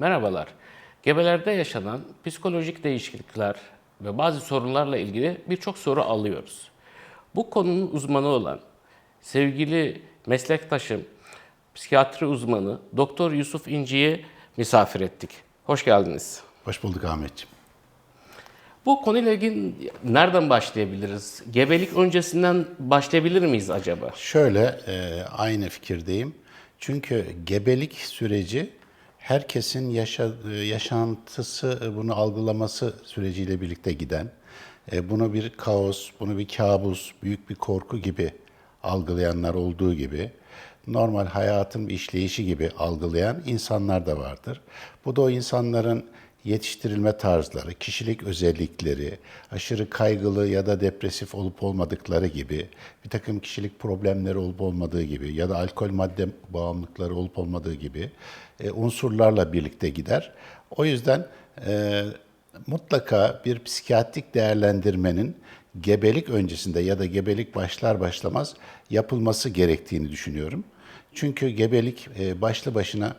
Merhabalar. Gebelerde yaşanan psikolojik değişiklikler ve bazı sorunlarla ilgili birçok soru alıyoruz. Bu konunun uzmanı olan sevgili meslektaşım, psikiyatri uzmanı Doktor Yusuf İnci'yi misafir ettik. Hoş geldiniz. Hoş bulduk Ahmetciğim. Bu konuyla ilgili nereden başlayabiliriz? Gebelik öncesinden başlayabilir miyiz acaba? Şöyle e, aynı fikirdeyim. Çünkü gebelik süreci herkesin yaşa, yaşantısı, e, bunu algılaması süreciyle birlikte giden, e, bunu bir kaos, bunu bir kabus, büyük bir korku gibi algılayanlar olduğu gibi, normal hayatın bir işleyişi gibi algılayan insanlar da vardır. Bu da o insanların yetiştirilme tarzları, kişilik özellikleri, aşırı kaygılı ya da depresif olup olmadıkları gibi, bir takım kişilik problemleri olup olmadığı gibi ya da alkol madde bağımlılıkları olup olmadığı gibi e, unsurlarla birlikte gider. O yüzden e, mutlaka bir psikiyatrik değerlendirmenin gebelik öncesinde ya da gebelik başlar başlamaz yapılması gerektiğini düşünüyorum. Çünkü gebelik e, başlı başına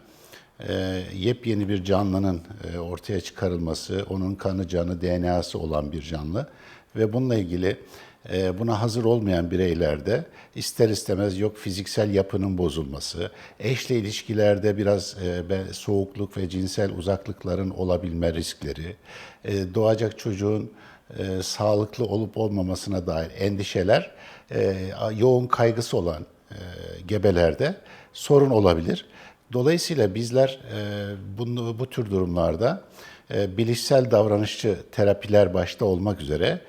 e, yepyeni bir canlının e, ortaya çıkarılması, onun kanı, canı, DNA'sı olan bir canlı ve bununla ilgili e, buna hazır olmayan bireylerde ister istemez yok fiziksel yapının bozulması, eşle ilişkilerde biraz e, soğukluk ve cinsel uzaklıkların olabilme riskleri, e, doğacak çocuğun sağlıklı olup olmamasına dair endişeler yoğun kaygısı olan gebelerde sorun olabilir. Dolayısıyla bizler e, bunu, bu tür durumlarda e, bilişsel davranışçı terapiler başta olmak üzere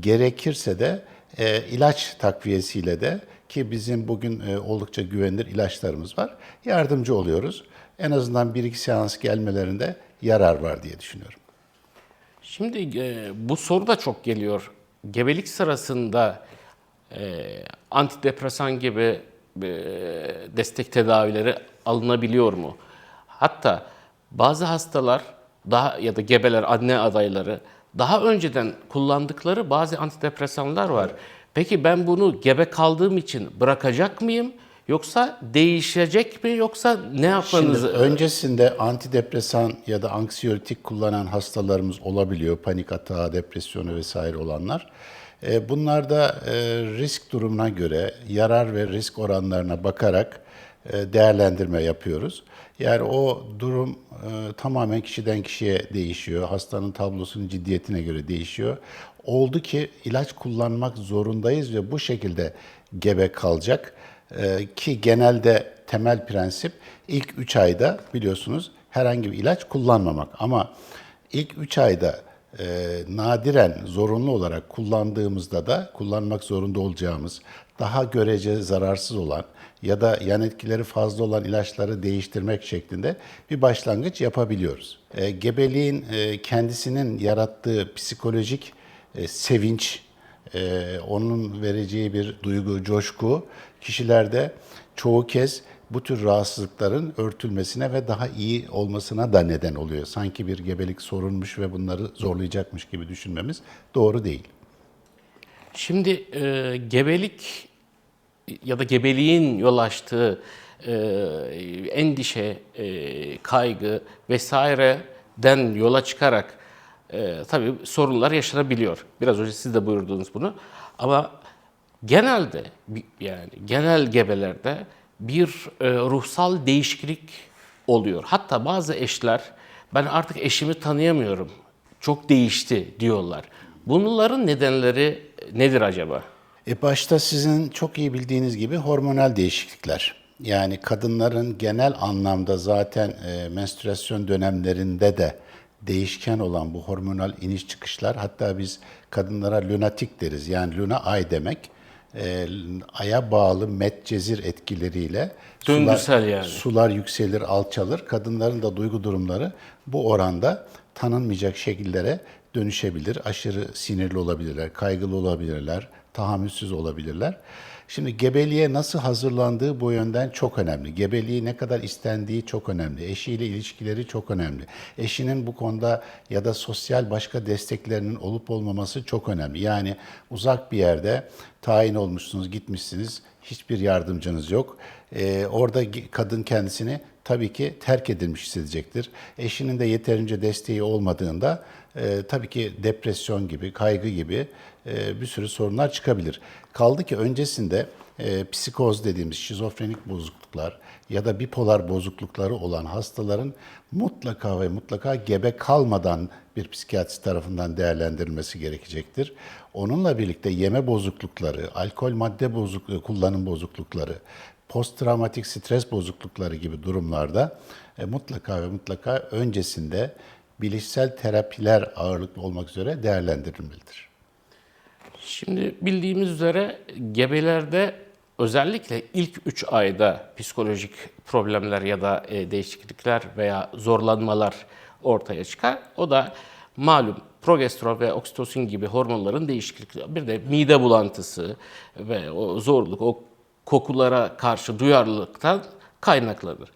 gerekirse de e, ilaç takviyesiyle de ki bizim bugün oldukça güvenilir ilaçlarımız var yardımcı oluyoruz. En azından bir iki seans gelmelerinde yarar var diye düşünüyorum. Şimdi e, bu soru da çok geliyor. Gebelik sırasında e, antidepresan gibi e, destek tedavileri alınabiliyor mu? Hatta bazı hastalar daha ya da gebeler, anne adayları daha önceden kullandıkları bazı antidepresanlar var. Peki ben bunu gebe kaldığım için bırakacak mıyım? Yoksa değişecek mi? Yoksa ne yapmanız? Şimdi öncesinde antidepresan ya da anksiyotik kullanan hastalarımız olabiliyor. Panik atağı, depresyonu vesaire olanlar. E, Bunlarda e, risk durumuna göre yarar ve risk oranlarına bakarak değerlendirme yapıyoruz. Yani o durum e, tamamen kişiden kişiye değişiyor. Hastanın tablosunun ciddiyetine göre değişiyor. Oldu ki ilaç kullanmak zorundayız ve bu şekilde gebe kalacak. Ee, ki genelde temel prensip ilk 3 ayda biliyorsunuz herhangi bir ilaç kullanmamak. Ama ilk 3 ayda e, nadiren zorunlu olarak kullandığımızda da kullanmak zorunda olacağımız daha görece zararsız olan ya da yan etkileri fazla olan ilaçları değiştirmek şeklinde bir başlangıç yapabiliyoruz. E, gebeliğin e, kendisinin yarattığı psikolojik e, sevinç, ee, onun vereceği bir duygu, coşku kişilerde çoğu kez bu tür rahatsızlıkların örtülmesine ve daha iyi olmasına da neden oluyor. Sanki bir gebelik sorunmuş ve bunları zorlayacakmış gibi düşünmemiz doğru değil. Şimdi e, gebelik ya da gebeliğin yol açtığı e, endişe, e, kaygı vesaireden yola çıkarak e, tabii sorunlar yaşanabiliyor. Biraz önce siz de buyurdunuz bunu. Ama genelde yani genel gebelerde bir ruhsal değişiklik oluyor. Hatta bazı eşler ben artık eşimi tanıyamıyorum. Çok değişti diyorlar. Bunların nedenleri nedir acaba? E başta sizin çok iyi bildiğiniz gibi hormonal değişiklikler. Yani kadınların genel anlamda zaten e, menstruasyon dönemlerinde de değişken olan bu hormonal iniş çıkışlar hatta biz kadınlara lunatik deriz. Yani luna ay demek. E, aya bağlı metcezir etkileriyle Döngüsel sular, yani. sular yükselir, alçalır. Kadınların da duygu durumları bu oranda tanınmayacak şekillere dönüşebilir. Aşırı sinirli olabilirler, kaygılı olabilirler, tahammülsüz olabilirler. Şimdi gebeliğe nasıl hazırlandığı bu yönden çok önemli. Gebeliği ne kadar istendiği çok önemli. Eşiyle ilişkileri çok önemli. Eşinin bu konuda ya da sosyal başka desteklerinin olup olmaması çok önemli. Yani uzak bir yerde tayin olmuşsunuz, gitmişsiniz, hiçbir yardımcınız yok. Ee, orada kadın kendisini tabii ki terk edilmiş hissedecektir. Eşinin de yeterince desteği olmadığında e, tabii ki depresyon gibi, kaygı gibi e, bir sürü sorunlar çıkabilir. Kaldı ki öncesinde e, psikoz dediğimiz şizofrenik bozukluklar ya da bipolar bozuklukları olan hastaların mutlaka ve mutlaka gebe kalmadan bir psikiyatrist tarafından değerlendirilmesi gerekecektir. Onunla birlikte yeme bozuklukları, alkol madde bozukluğu, kullanım bozuklukları, posttraumatik stres bozuklukları gibi durumlarda e, mutlaka ve mutlaka öncesinde bilişsel terapiler ağırlıklı olmak üzere değerlendirilmelidir. Şimdi bildiğimiz üzere gebelerde özellikle ilk 3 ayda psikolojik problemler ya da e, değişiklikler veya zorlanmalar ortaya çıkar. O da malum progesteron ve oksitosin gibi hormonların değişiklikleri. Bir de mide bulantısı ve o zorluk, o kokulara karşı duyarlılıktan kaynaklanır.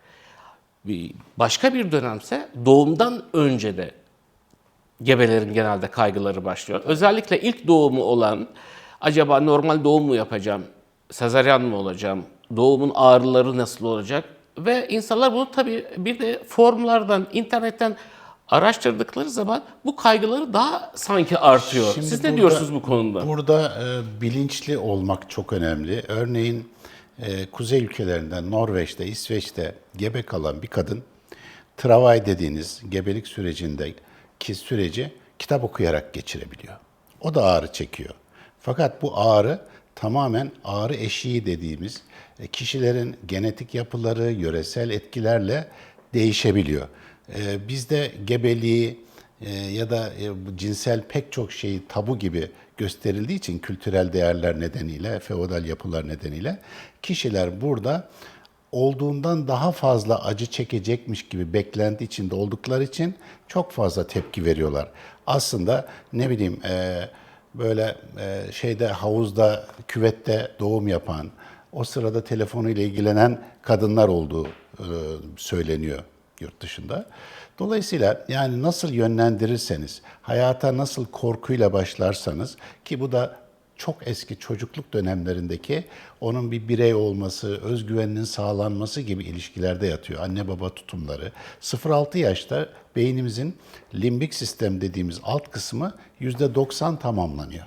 Bir başka bir dönemse doğumdan önce de gebelerin genelde kaygıları başlıyor. Özellikle ilk doğumu olan acaba normal doğum mu yapacağım, sezaryen mi olacağım, doğumun ağrıları nasıl olacak ve insanlar bunu tabii bir de formlardan, internetten araştırdıkları zaman bu kaygıları daha sanki artıyor. Şimdi Siz ne burada- diyorsunuz bu konuda? Burada e, bilinçli olmak çok önemli. Örneğin e, kuzey ülkelerinden Norveç'te, İsveç'te gebe kalan bir kadın travay dediğiniz gebelik sürecindeki süreci kitap okuyarak geçirebiliyor. O da ağrı çekiyor. Fakat bu ağrı tamamen ağrı eşiği dediğimiz e, kişilerin genetik yapıları, yöresel etkilerle değişebiliyor. E, Bizde gebeliği, ya da e, bu cinsel pek çok şeyi tabu gibi gösterildiği için kültürel değerler nedeniyle, feodal yapılar nedeniyle kişiler burada olduğundan daha fazla acı çekecekmiş gibi beklenti içinde oldukları için çok fazla tepki veriyorlar. Aslında ne bileyim e, böyle e, şeyde havuzda, küvette doğum yapan, o sırada telefonuyla ilgilenen kadınlar olduğu söyleniyor yurt dışında. Dolayısıyla yani nasıl yönlendirirseniz, hayata nasıl korkuyla başlarsanız ki bu da çok eski çocukluk dönemlerindeki onun bir birey olması, özgüveninin sağlanması gibi ilişkilerde yatıyor. Anne baba tutumları. 0-6 yaşta beynimizin limbik sistem dediğimiz alt kısmı %90 tamamlanıyor.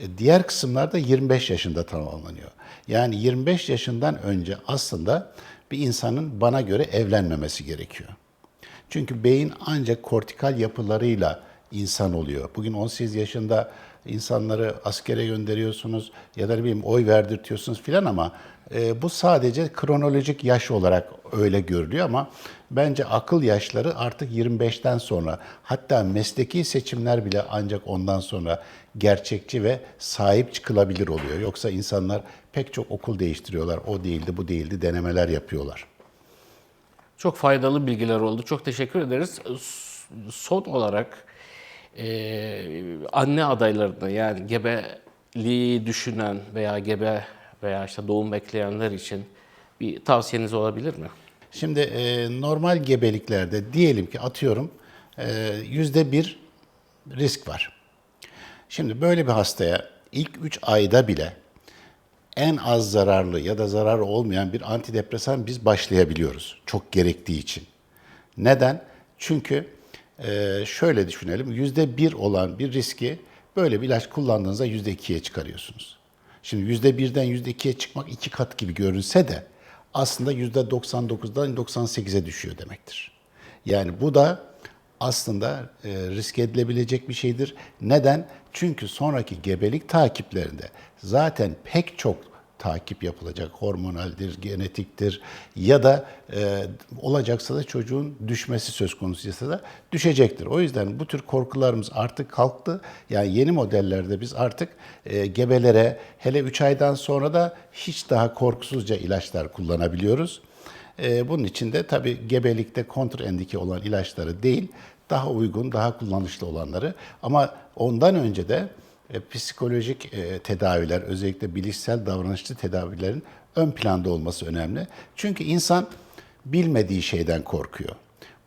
E, Diğer kısımlar da 25 yaşında tamamlanıyor. Yani 25 yaşından önce aslında bir insanın bana göre evlenmemesi gerekiyor. Çünkü beyin ancak kortikal yapılarıyla insan oluyor. Bugün 18 yaşında insanları askere gönderiyorsunuz ya da bileyim oy verdirtiyorsunuz filan ama e, bu sadece kronolojik yaş olarak öyle görülüyor ama bence akıl yaşları artık 25'ten sonra hatta mesleki seçimler bile ancak ondan sonra gerçekçi ve sahip çıkılabilir oluyor. Yoksa insanlar pek çok okul değiştiriyorlar. O değildi, bu değildi denemeler yapıyorlar. Çok faydalı bilgiler oldu. Çok teşekkür ederiz. Son olarak e, anne adaylarına yani gebeliği düşünen veya gebe veya işte doğum bekleyenler için bir tavsiyeniz olabilir mi? Şimdi e, normal gebeliklerde diyelim ki atıyorum e, yüzde bir risk var. Şimdi böyle bir hastaya ilk 3 ayda bile en az zararlı ya da zararı olmayan bir antidepresan biz başlayabiliyoruz. Çok gerektiği için. Neden? Çünkü e, şöyle düşünelim. Yüzde bir olan bir riski böyle bir ilaç kullandığınızda yüzde ikiye çıkarıyorsunuz. Şimdi yüzde birden yüzde ikiye çıkmak iki kat gibi görünse de aslında yüzde 99'dan 98'e düşüyor demektir. Yani bu da aslında e, risk edilebilecek bir şeydir. Neden? Çünkü sonraki gebelik takiplerinde zaten pek çok takip yapılacak. Hormonaldir, genetiktir ya da e, olacaksa da çocuğun düşmesi söz konusuysa da düşecektir. O yüzden bu tür korkularımız artık kalktı. Yani yeni modellerde biz artık e, gebelere hele 3 aydan sonra da hiç daha korkusuzca ilaçlar kullanabiliyoruz. E, bunun için de tabii gebelikte kontrendike olan ilaçları değil, daha uygun, daha kullanışlı olanları ama ondan önce de e, psikolojik e, tedaviler, özellikle bilişsel davranışçı tedavilerin ön planda olması önemli. Çünkü insan bilmediği şeyden korkuyor.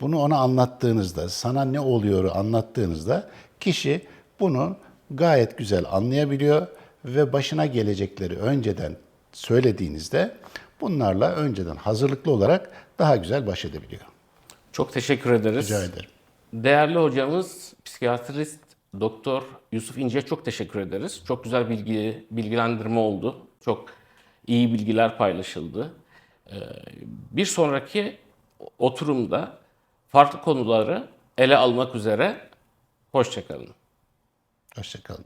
Bunu ona anlattığınızda, sana ne oluyoru anlattığınızda kişi bunu gayet güzel anlayabiliyor ve başına gelecekleri önceden söylediğinizde bunlarla önceden hazırlıklı olarak daha güzel baş edebiliyor. Çok teşekkür ederiz. Rica ederim. Değerli hocamız, psikiyatrist Doktor Yusuf İnce'ye çok teşekkür ederiz. Çok güzel bilgi, bilgilendirme oldu. Çok iyi bilgiler paylaşıldı. Ee, Bir sonraki oturumda farklı konuları ele almak üzere hoşçakalın. Hoşçakalın.